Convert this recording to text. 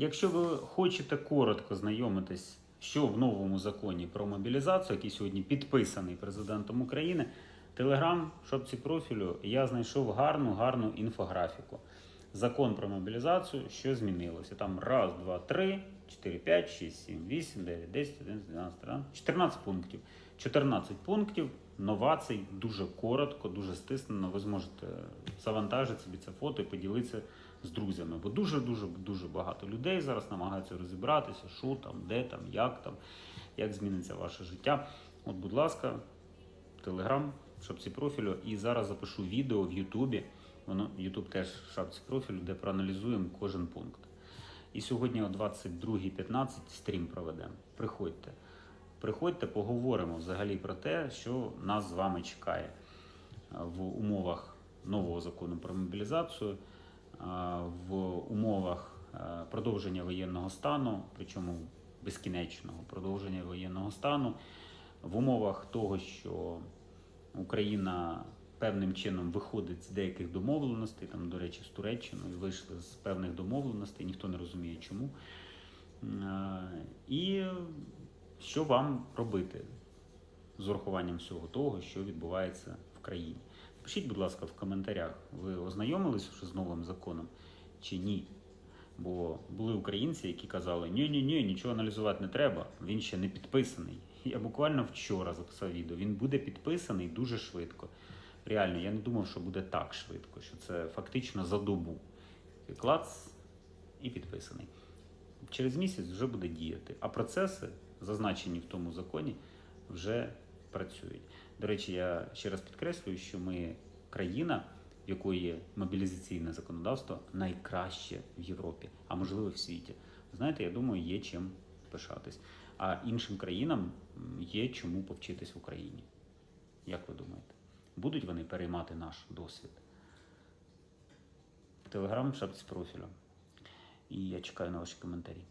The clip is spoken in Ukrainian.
Якщо ви хочете коротко знайомитись, що в новому законі про мобілізацію, який сьогодні підписаний президентом України, телеграм, шопці профілю, я знайшов гарну, гарну інфографіку. Закон про мобілізацію, що змінилося. Там раз, два, три, 4, 5, 6, 7, 8, 9, 10, 11, 12, 13, 14 пунктів. 14 пунктів, новацій, дуже коротко, дуже стиснено. Ви зможете завантажити собі це фото і поділитися з друзями. Бо дуже-дуже дуже багато людей зараз намагаються розібратися, що там, де там, як там, як зміниться ваше життя. От, будь ласка, Телеграм, шапці профілю. І зараз запишу відео в Ютубі. Воно Ютуб теж в шапці профілю, де проаналізуємо кожен пункт. І сьогодні о 22.15 стрім проведемо. Приходьте. Приходьте, поговоримо взагалі про те, що нас з вами чекає е, в умовах нового закону про мобілізацію, е, в умовах е, продовження воєнного стану, причому безкінечного продовження воєнного стану, в умовах того, що Україна певним чином виходить з деяких домовленостей, там, до речі, з Туреччиною вийшли з певних домовленостей, ніхто не розуміє чому. І що вам робити з урахуванням всього того, що відбувається в країні? Пишіть, будь ласка, в коментарях, ви ознайомились вже з новим законом чи ні? Бо були українці, які казали, ні ні ні нічого аналізувати не треба, він ще не підписаний. Я буквально вчора записав відео. Він буде підписаний дуже швидко. Реально, я не думав, що буде так швидко, що це фактично за добу. Клац і підписаний. Через місяць вже буде діяти. А процеси, зазначені в тому законі, вже працюють. До речі, я ще раз підкреслюю, що ми країна, в якої мобілізаційне законодавство найкраще в Європі, а можливо в світі. Знаєте, я думаю, є чим пишатись. А іншим країнам є чому повчитись в Україні. Як ви думаєте? Будуть вони переймати наш досвід? Телеграм шапці профілю. І я чекаю на ваші коментарі.